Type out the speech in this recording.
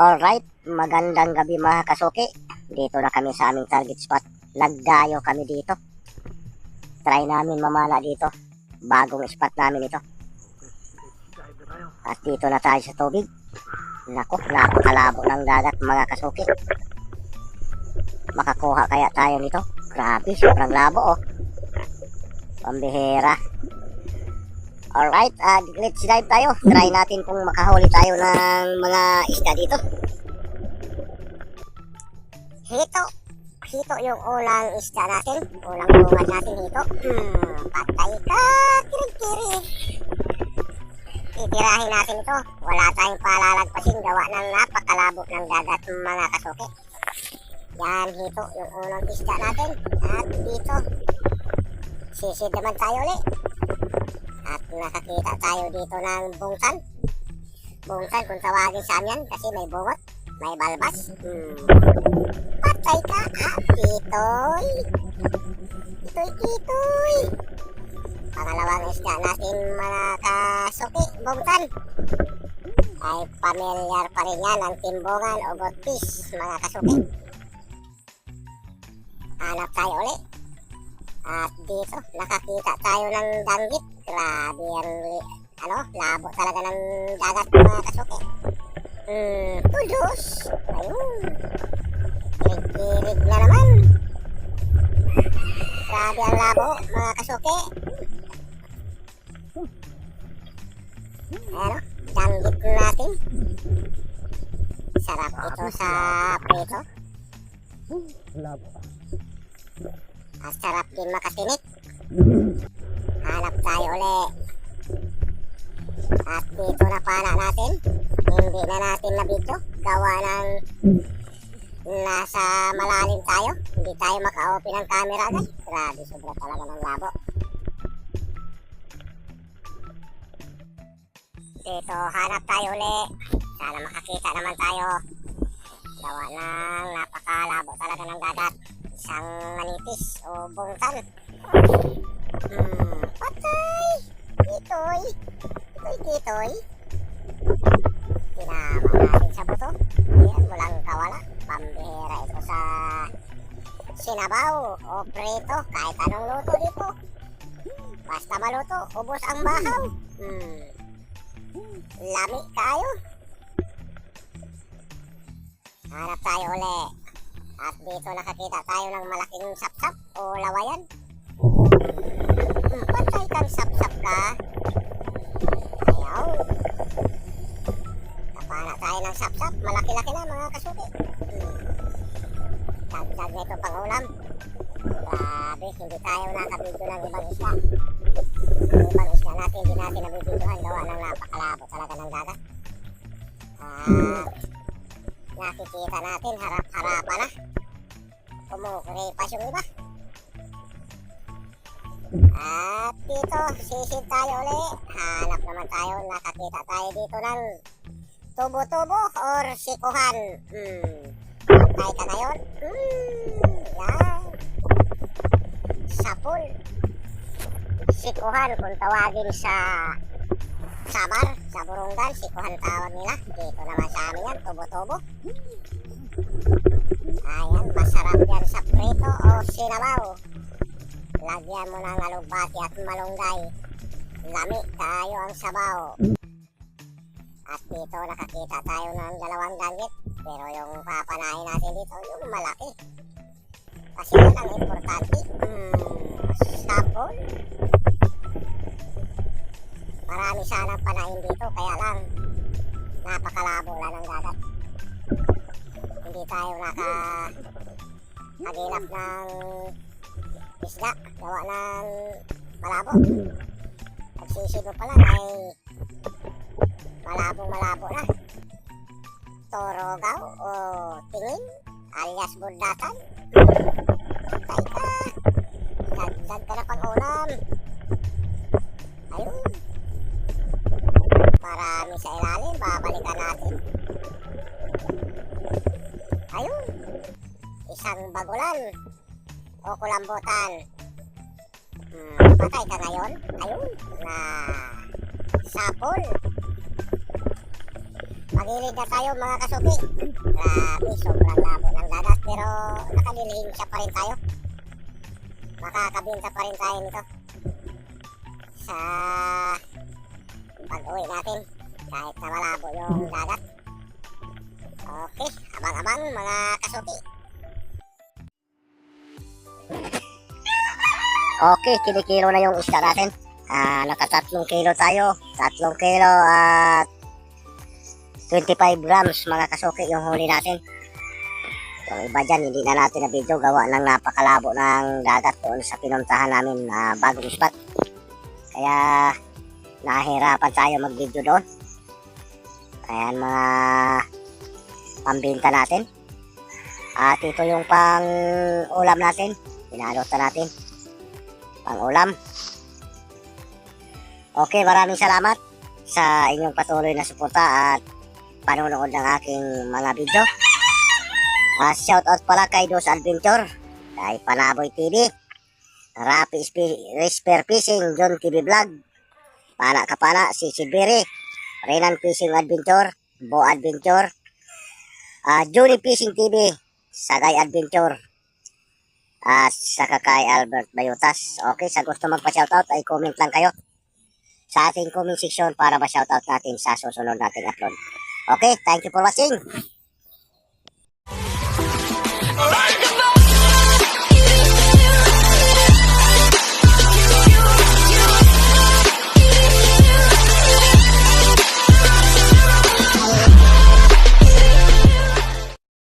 Alright, magandang gabi mga kasuki. Dito na kami sa aming target spot. Nagdayo kami dito. Try namin mamala dito. Bagong spot namin ito. At dito na tayo sa tubig. Nako, napakalabo ng dagat mga kasuki. Makakuha kaya tayo nito? Grabe, sobrang labo oh. Pambihira. Alright, uh, let's dive tayo. Try natin kung makahuli tayo ng mga isda dito. Hito. Hito yung ulang isda natin. Ulang bungad natin hito. Hmm, patay ka. Kirig-kirig. Titirahin natin ito. Wala tayong palalagpasin. Gawa ng napakalabo ng dagat mga kasuki. Yan, hito. Yung ulang isda natin. At dito. Sisid naman tayo ulit. At nakakita tayo dito ng bungsan. Bungsan kung tawagin sa amin kasi may bungot, may balbas. Hmm. Patay ka, ah, titoy. Titoy, titoy. Pangalawang isda natin mga kasuki, bungsan. Ay pamilyar pa rin yan ang timbungan o botpis, mga kasuki. Hanap tayo ulit. At dito, nakakita tayo ng danggit. Grabe ang ano, labo talaga ng dagat mga kasuki. Hmm, tulos. Ayun. Kirig-kirig na naman. Grabe ang labo mga kasuki. Ano, danggit natin. Sarap ito sa prito. At sarap din makasinit. Tayo uli. At dito na pala natin. Hindi na natin na video. Gawa ng nasa malalim tayo. Hindi tayo maka-open ng camera guys. Grabe, sobra talaga ng labo. Dito, hanap tayo uli. Sana makakita naman tayo. Gawa ng napakalabo talaga ng dagat. Isang manipis o bungtan. Hmm! Kitoy! Kitoy, kitoy! Tinama natin sa buto. Ayan, walang kawala. Pambihira ito sa sinabaw o prito. Kahit anong luto dito. Basta maluto, ubos ang bahaw. Hmm. Lami kayo. Hanap tayo uli. At dito nakakita tayo ng malaking sapsap o lawayan. Hmm, kang sapsap ka. Ayaw. Kapana tayo ng sapsap. Malaki-laki na mga kasuki. Hmm. Dagdag na ito pang ulam. Grabe, hindi tayo nakabidyo ng ibang isda. Yung ibang isda natin, hindi natin nabibidyohan. Gawa ng napakalabo talaga ng dagat. At nakikita natin harap-harapan na. Kumukurepas yung iba. At dito, sisid tayo uli. Hanap naman tayo, nakakita tayo dito ng tubo-tubo or sikuhan. Hmm. Patay ka ngayon? Hmm. Yan. Sapul. Sikuhan kung tawagin sa Samar, sa Burungan, sikuhan tawag nila. Dito naman sa amin yan, tubo-tubo. Ayan, masarap yan sa prito o sinabaw. Lagyan mo ng alugbati at malunggay. Lami tayo ang sabaw. At dito nakakita tayo ng dalawang danggit. Pero yung papanahin natin dito, yung malaki. Kasi yan ang importante. Hmm, sabon. Marami sanang panahin dito, kaya lang napakalabo lang ng dagat. Hindi tayo naka agilap ng isda, gawa ng malabo. Pagsisid mo pa lang ay malabong malabo na. Torogaw o tingin alias burdatan. Patay ka. Dagdag ka na pang ulam. Ayun. Marami sa ilalim, babalikan natin. Ayun. Isang bagulan o kulambutan. Hmm, patay ka ngayon. Ayun, na sapol. Magilid na tayo mga kasuki. Grabe, sobrang labo ng dagat pero nakadilhin siya pa rin tayo. Makakabinta pa rin tayo nito. Sa pag-uwi natin kahit na malabo yung dagat. Okay, abang-abang mga kasuki. Okay, kinikilo na yung isda natin. Ah, nakatatlong kilo tayo. Tatlong kilo at 25 grams mga kasuki yung huli natin. Yung iba dyan, hindi na natin na video gawa ng napakalabo ng dagat doon sa pinuntahan namin na bagong spot. Kaya nahihirapan tayo mag-video doon. Ayan mga pambinta natin. At ito yung pang ulam natin. Pinalot na natin. Pang ulam. Okay, maraming salamat sa inyong patuloy na suporta at panonood ng aking mga video. Uh, shout out pala kay Dos Adventure, kay Panaboy TV, Rapi Spe- Resper Fishing, John TV Vlog, Pana Kapana, si Sibiri, Renan Fishing Adventure, Bo Adventure, uh, Johnny Fishing TV, Sagay Adventure, at saka kay Albert Bayutas. Okay, sa gusto magpa-shoutout ay comment lang kayo sa ating comment section para ma-shoutout natin sa susunod nating upload. Okay, thank you for watching.